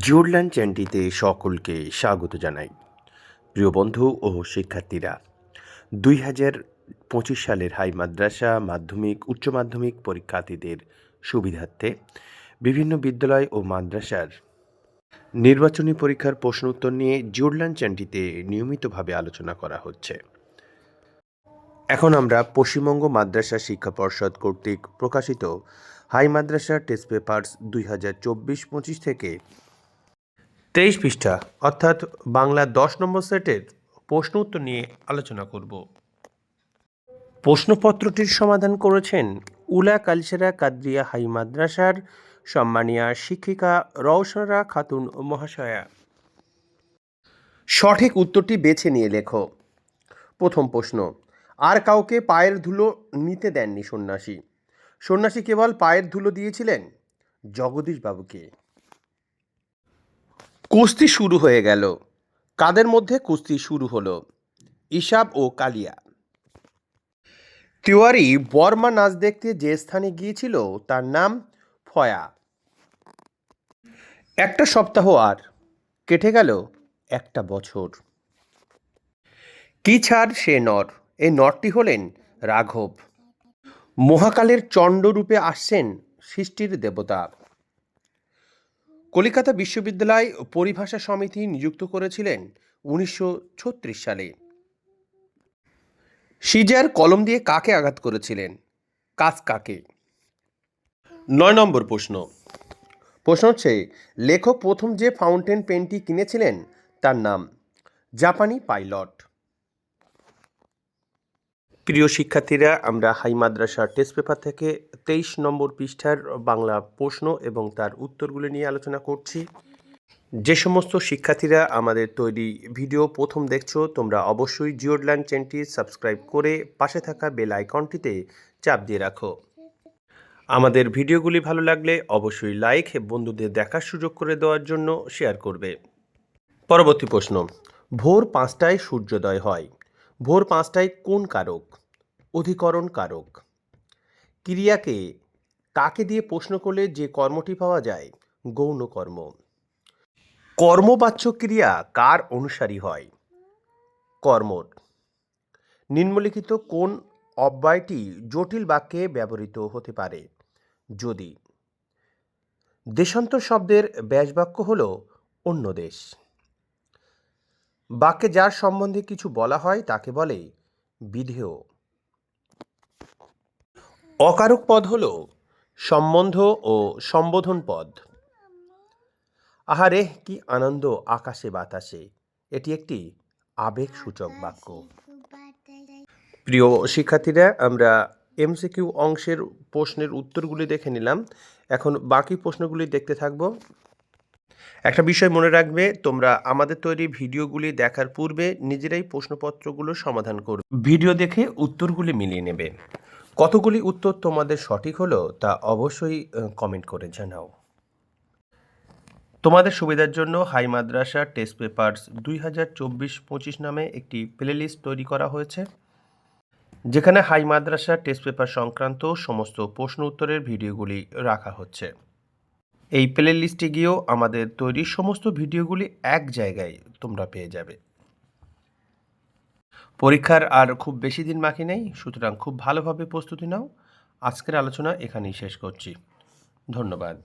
জিওরল্যান্ড চ্যানটিতে সকলকে স্বাগত জানাই। প্রিয় বন্ধু ও শিক্ষার্থীরা, দুই হাজার পঁচিশ সালের হাই মাদ্রাসা মাধ্যমিক, উচ্চ মাধ্যমিক পরীক্ষার্থীদের সুবিধার্থে বিভিন্ন বিদ্যালয় ও মাদ্রাসার নির্বাচনী পরীক্ষার প্রশ্ন উত্তর নিয়ে জিওরল্যান্ড চ্যানটিতে নিয়মিতভাবে আলোচনা করা হচ্ছে। এখন আমরা পশ্চিমবঙ্গ মাদ্রাসা শিক্ষা পর্ষদ কর্তৃক প্রকাশিত হাই মাদ্রাসা টেস্ট পেপার্স দুই হাজার চব্বিশ পঁচিশ থেকে তেইশ পৃষ্ঠা, অর্থাৎ বাংলা দশ নম্বর সেটের প্রশ্ন উত্তর নিয়ে আলোচনা করব। প্রশ্নপত্রটির সমাধান করেছেন উলা কালসেরা কাদ্রিয়া হাই মাদ্রাসার সম্মানীয় শিক্ষিকা রওশনরা খাতুন মহাশয়া। সঠিক উত্তরটি বেছে নিয়ে লেখো। প্রথম প্রশ্ন, আর কাউকে পায়ের ধুলো নিতে দেননি সন্ন্যাসী? সন্ন্যাসী কেবল পায়ের ধুলো দিয়েছিলেন? জগদীশবাবুকে। কুস্তি শুরু হয়ে গেল। কাদের মধ্যে কুস্তি শুরু হলো? ইসাব ও কালিয়া। তিওয়ারি বর্মা নাচ দেখতে যে স্থানে গিয়েছিল, তার নাম ফয়া। একটা সপ্তাহ আর, কেটে গেল একটা বছর। কি ছাড় সে নর? এই নরটি হলেন রাঘব। মহাকালের চণ্ডরূপে আসছেন সৃষ্টির দেবতা। কলিকাতা বিশ্ববিদ্যালয় পরিভাষা সমিতি নিযুক্ত করেছিলেন উনিশশো ছত্রিশ সালে। সিজার কলম দিয়ে কাকে আঘাত করেছিলেন? কাজ কাকে? নয় নম্বর প্রশ্ন। প্রশ্ন হচ্ছে, লেখক প্রথম যে ফাউন্টেন পেনটি কিনেছিলেন, তার নাম জাপানি পাইলট। প্রিয় শিক্ষার্থীরা, আমরা হাই মাদ্রাসা টেস্ট পেপার থেকে তেইশ নম্বর পৃষ্ঠার বাংলা প্রশ্ন এবং তার উত্তরগুলো নিয়ে আলোচনা করছি। যে সমস্ত শিক্ষার্থীরা আমাদের তৈরি ভিডিও প্রথম দেখছ, তোমরা অবশ্যই জিওডল্যান্ড চ্যানেলটি সাবস্ক্রাইব করে পাশে থাকা বেল আইকনটিতে চাপ দিয়ে রাখো। আমাদের ভিডিওগুলি ভালো লাগলে অবশ্যই লাইক বন্ধুদের দেখার সুযোগ করে দেওয়ার জন্য শেয়ার করবে। পরবর্তী প্রশ্ন, ভোর পাঁচটায় সূর্যোদয় হয়। ভোর পাঁচটায় কোন কারক? অধিকরণ কারক ক্রিয়াকে কাকে দিয়ে প্রশ্ন করলে যে কর্মটি পাওয়া যায়? গৌণ কর্ম কর্মবাচ্য ক্রিয়া কার অনুসারী হয়? কর্মর। নিম্নলিখিত কোন অব্যয়টি জটিল বাক্যে ব্যবহৃত হতে পারে? যদি। দেশান্তর শব্দের ব্যাসবাক্য হল অন্য দেশ। বাক্যে যার সম্বন্ধে কিছু বলা হয় তাকে বলে বিধেয়। অকারক পদ হল সম্বন্ধ ও সম্বোধন পদ। আহারে, কি আনন্দ আকাশে বাতাসে। এটি একটি আবেগসূচক বাক্য। প্রিয় শিক্ষার্থীরা, আমরা এমসিকিউ অংশের প্রশ্নের উত্তরগুলি দেখে নিলাম। এখন বাকি প্রশ্নগুলি দেখতে থাকব। একটা বিষয় মনে রাখবে, তোমরা আমাদের তৈরি ভিডিওগুলি দেখার পূর্বে নিজেরাই প্রশ্নপত্রগুলো সমাধান করবে। ভিডিও দেখে উত্তরগুলি মিলিয়ে নেবে। কতগুলি উত্তর তোমাদের সঠিক হলো তা অবশ্যই কমেন্ট করে জানাও। তোমাদের সুবিধার জন্য হাই মাদ্রাসা টেস্ট পেপার্স দুই হাজার চব্বিশ পঁচিশ নামে একটি প্লেলিস্ট তৈরি করা হয়েছে, যেখানে হাই মাদ্রাসা টেস্ট পেপার সংক্রান্ত সমস্ত প্রশ্ন উত্তরের ভিডিওগুলি রাখা হচ্ছে। এই প্লে লিস্টে গিয়েও আমাদের তৈরি সমস্ত ভিডিওগুলি এক জায়গায় তোমরা পেয়ে যাবে। পরীক্ষার আর খুব বেশি দিন বাকি নেই, সুতরাং খুব ভালোভাবে প্রস্তুতি নাও। আজকের আলোচনা এখানেই শেষ করছি। ধন্যবাদ।